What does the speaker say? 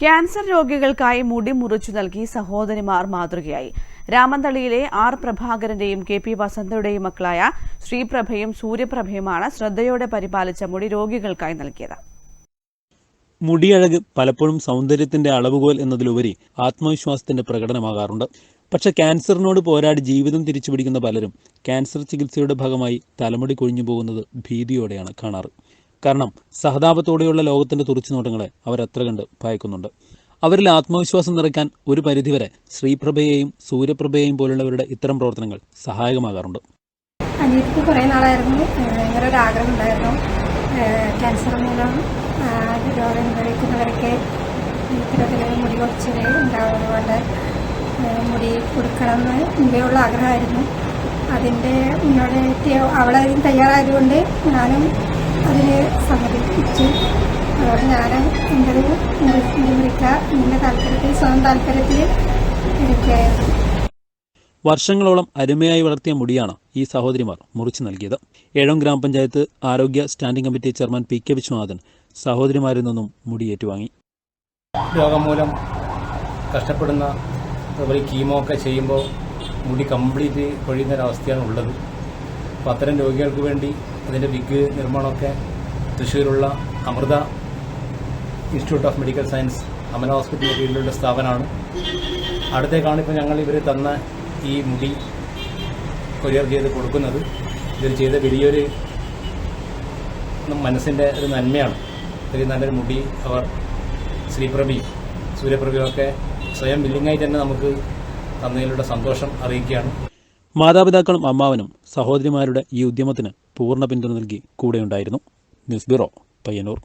Cancer രോഗികൾക്കായി മുടി മുറിച്ചു നൽകി സഹോദരിമാർ മാതൃകയായി. രാമന്തളിയിലെ ആർ പ്രഭാകരന്റെയും കെ പി വസന്തയുടെയും മക്കളായ ശ്രീപ്രഭയും സൂര്യപ്രഭയുമാണ് ശ്രദ്ധയോടെ പരിപാലിച്ച മുടി രോഗികൾക്കായി നൽകിയത്. മുടിയഴക് പലപ്പോഴും സൗന്ദര്യത്തിന്റെ അളവുകോൽ എന്നതിലുപരി ആത്മവിശ്വാസത്തിന്റെ പ്രകടനമാകാറുണ്ട്. പക്ഷെ ക്യാൻസറിനോട് പോരാടി ജീവിതം തിരിച്ചുപിടിക്കുന്ന പലരും ക്യാൻസർ ചികിത്സയുടെ ഭാഗമായി തലമുടി കൊഴിഞ്ഞു പോകുന്നത് ഭീതിയോടെയാണ് കാണാറ്. കാരണം സഹതാപത്തോടെയുള്ള ലോകത്തിന്റെ തുറിച്ചുനോട്ടങ്ങളെ അവരത്ര കണ്ട് ഭയക്കുന്നുണ്ട്. അവരിൽ ആത്മവിശ്വാസം നിറയ്ക്കാൻ ഒരു പരിധിവരെ ശ്രീപ്രഭയെയും സൂര്യപ്രഭയെയും പോലുള്ളവരുടെ ഇത്തരം പ്രവർത്തനങ്ങൾ സഹായകമാകാറുണ്ട്. അനിയത്തിക്ക് കുറേ നാളായിരുന്നു. ഭയങ്കര ഒരു ആഗ്രഹം ഉണ്ടായിരുന്നു ക്യാൻസർ മൂലം രോഗം അനുഭവിക്കുന്നവരൊക്കെ ഇത്തരത്തിൽ മുടി കൊച്ചിൽ ഉണ്ടാവുന്നതുകൊണ്ട് മുടി കൊടുക്കണമെന്ന് ഇന്ത്യയുള്ള ആഗ്രഹമായിരുന്നു. അതിന്റെ മുന്നോടിയായിട്ട് അവളതിന് തയ്യാറായതുകൊണ്ട് ഞാനും അതിന് സമ്മതിപ്പിച്ച് അതുകൊണ്ട് ഞാൻ എന്റെ ഒരു മുറി മുടി മുറിക്കുക എന്റെ താല്പര്യത്തിൽ സ്വന്തം താല്പര്യത്തിൽ എടുക്കുകയായിരുന്നു വർഷങ്ങളോളം അരുമയായി വളർത്തിയ മുടിയാണ് ഈ സഹോദരിമാർ മുറിച്ചു നൽകിയത്. ഏഴം ഗ്രാമപഞ്ചായത്ത് ആരോഗ്യ standing committee chairman P K Vishwanathan സഹോദരിമാരിൽ നിന്നും മുടി ഏറ്റുവാങ്ങി രോഗം മൂലം കഷ്ടപ്പെടുന്ന അതുപോലെ കീമോ ഒക്കെ ചെയ്യുമ്പോൾ മുടി കംപ്ലീറ്റ് കൊഴിയുന്ന ഒരവസ്ഥയാണ് ഉള്ളത്. അപ്പോൾ അത്തരം രോഗികൾക്ക് വേണ്ടി അതിന്റെ വിഗ് നിർമ്മാണമൊക്കെ തൃശ്ശൂരുള്ള Amrita institute of medical science Amala ഹോസ്പിറ്റലിന്റെ കീഴിലുള്ള സ്ഥാപനമാണ്. അടുത്തേക്കാണ് ഇപ്പോൾ ഞങ്ങൾ ഇവർ തന്ന ഈ മുടി കൊറിയർ ചെയ്ത് കൊടുക്കുന്നത്. ഇവർ ചെയ്ത വലിയൊരു മനസ്സിന്റെ ഒരു നന്മയാണ്. ഇത്രയും നല്ലൊരു മുടി അവർ ശ്രീപ്രഭയും സൂര്യപ്രഭയും ഒക്കെ സ്വയം വില്ലിങ്ങായി തന്നെ നമുക്ക് തന്നതിലൂടെ സന്തോഷം അറിയിക്കുകയാണ്. മാതാപിതാക്കളും അമ്മാവനും സഹോദരിമാരുടെ ഈ ഉദ്യമത്തിന് പൂർണ പിന്തുണ നൽകി കൂടെയുണ്ടായിരുന്നു. News bureau Payyanur.